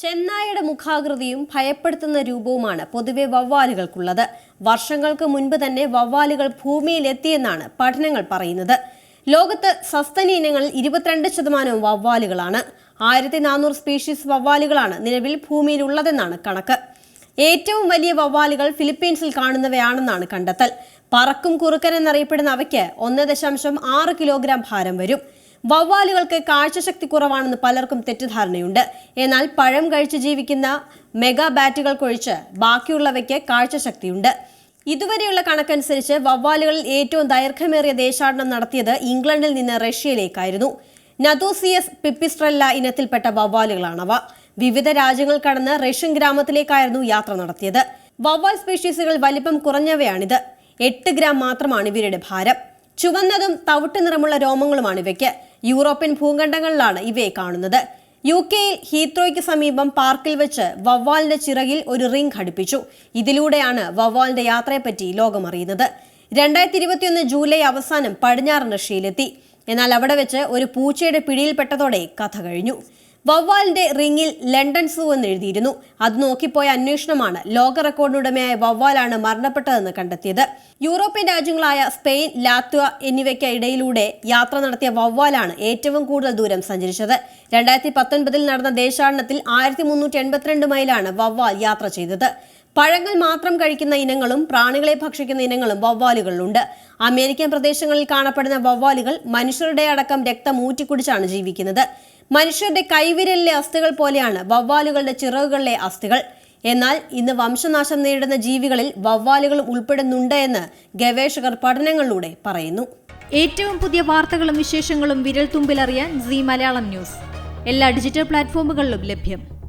ചെന്നായയുടെ മുഖാകൃതിയും ഭയപ്പെടുത്തുന്ന രൂപവുമാണ് പൊതുവെ വവ്വാലുകൾക്കുള്ളത്. വർഷങ്ങൾക്ക് മുൻപ് തന്നെ വവ്വാലുകൾ ഭൂമിയിൽ എത്തിയെന്നാണ് പഠനങ്ങൾ പറയുന്നത്. ലോകത്ത് സസ്തനി ഇനങ്ങളിൽ ഇരുപത്തിരണ്ട് ശതമാനവും വവ്വാലുകളാണ്. ആയിരത്തി നാനൂറ് സ്പീഷീസ് വവ്വാലുകളാണ് നിലവിൽ ഭൂമിയിലുള്ളതെന്നാണ് കണക്ക്. ഏറ്റവും വലിയ വവ്വാലുകൾ ഫിലിപ്പീൻസിൽ കാണുന്നവയാണെന്നാണ് കണ്ടെത്തൽ. പറക്കും കുറുക്കൻ എന്നറിയപ്പെടുന്ന അവയ്ക്ക് ഒന്ന് ദശാംശം ആറ് കിലോഗ്രാം ഭാരം വരും. വവ്വാലുകൾക്ക് കാഴ്ചശക്തി കുറവാണെന്ന് പലർക്കും തെറ്റിദ്ധാരണയുണ്ട്. എന്നാൽ പഴം കഴിച്ച് ജീവിക്കുന്ന മെഗാ ബാറ്റുകൾക്കൊഴിച്ച് ബാക്കിയുള്ളവയ്ക്ക് കാഴ്ചശക്തിയുണ്ട്. ഇതുവരെയുള്ള കണക്കനുസരിച്ച് വവ്വാലുകളിൽ ഏറ്റവും ദൈർഘ്യമേറിയ ദേശാടനം നടത്തിയത് ഇംഗ്ലണ്ടിൽ നിന്ന് റഷ്യയിലേക്കായിരുന്നു. നദോസിയസ് പിപ്പിസ്ട്രല്ല ഇനത്തിൽപ്പെട്ട വവ്വാലുകളാണവ. വിവിധ രാജ്യങ്ങൾ കടന്ന് റഷ്യൻ ഗ്രാമത്തിലേക്കായിരുന്നു യാത്ര നടത്തിയത്. വവ്വാൽ സ്പീഷീസുകൾ വലിപ്പം കുറഞ്ഞവയാണിത്. എട്ട് ഗ്രാം മാത്രമാണ് ഇവരുടെ ഭാരം. ചുവന്നതും തവിട്ട് നിറമുള്ള രോമങ്ങളുമാണ് ഇവയ്ക്ക്. യൂറോപ്യൻ ഭൂഖണ്ഡങ്ങളിലാണ് ഇവയെ കാണുന്നത്. യു കെയിൽ ഹീത്രോയ്ക്ക് സമീപം പാർക്കിൽ വെച്ച് വവ്വാലിന്റെ ചിറകിൽ ഒരു റിംഗ് ഘടിപ്പിച്ചു. ഇതിലൂടെയാണ് വവ്വാലിന്റെ യാത്രയെപ്പറ്റി ലോകമറിയുന്നത് രണ്ടായിരത്തി ഇരുപത്തിയൊന്ന് ജൂലൈ അവസാനം പടിഞ്ഞാറൻ റഷ്യയിലെത്തി. എന്നാൽ അവിടെ വെച്ച് ഒരു പൂച്ചയുടെ പിടിയിൽപ്പെട്ടതോടെ കഥ കഴിഞ്ഞു. വവ്വാലിന്റെ റിംഗിൽ ലണ്ടൻ സൂ എന്ന് എഴുതിയിരുന്നു. അത് നോക്കിപ്പോയ അന്വേഷണമാണ് ലോക റെക്കോർഡിനുടമയായ വവ്വാലാണ് മരണപ്പെട്ടതെന്ന് കണ്ടെത്തിയത്. യൂറോപ്യൻ രാജ്യങ്ങളായ സ്പെയിൻ ലാത്വ എന്നിവയ്ക്ക് ഇടയിലൂടെ യാത്ര നടത്തിയ വവ്വാലാണ് ഏറ്റവും കൂടുതൽ ദൂരം സഞ്ചരിച്ചത്. രണ്ടായിരത്തി പത്തൊൻപതിൽ നടന്ന ദേശാടനത്തിൽ ആയിരത്തി മുന്നൂറ്റി എൺപത്തിരണ്ട് മൈലാണ് വവ്വാൽ യാത്ര ചെയ്തത്. പഴങ്ങൾ മാത്രം കഴിക്കുന്ന ഇനങ്ങളും പ്രാണികളെ ഭക്ഷിക്കുന്ന ഇനങ്ങളും വവ്വാലുകളിലുണ്ട്. അമേരിക്കൻ പ്രദേശങ്ങളിൽ കാണപ്പെടുന്ന വവ്വാലുകൾ മനുഷ്യരുടെ അടക്കം രക്തം ഊറ്റിക്കുടിച്ചാണ് ജീവിക്കുന്നത്. മനുഷ്യരുടെ കൈവിരലിലെ അസ്ഥികൾ പോലെയാണ് വവ്വാലുകളുടെ ചിറകുകളിലെ അസ്ഥികൾ. എന്നാൽ ഇന്ന് വംശനാശം നേരിടുന്ന ജീവികളിൽ വവ്വാലുകൾ ഉൾപ്പെടുന്നുണ്ട് എന്ന് ഗവേഷകർ പഠനങ്ങളിലൂടെ പറയുന്നു. ഏറ്റവും പുതിയ വാർത്തകളും വിശേഷങ്ങളും വിരൽ തുമ്പിലറിയാൻ സി മലയാളം ന്യൂസ്. എല്ലാ ഡിജിറ്റൽ പ്ലാറ്റ്ഫോമുകളിലും ലഭ്യം.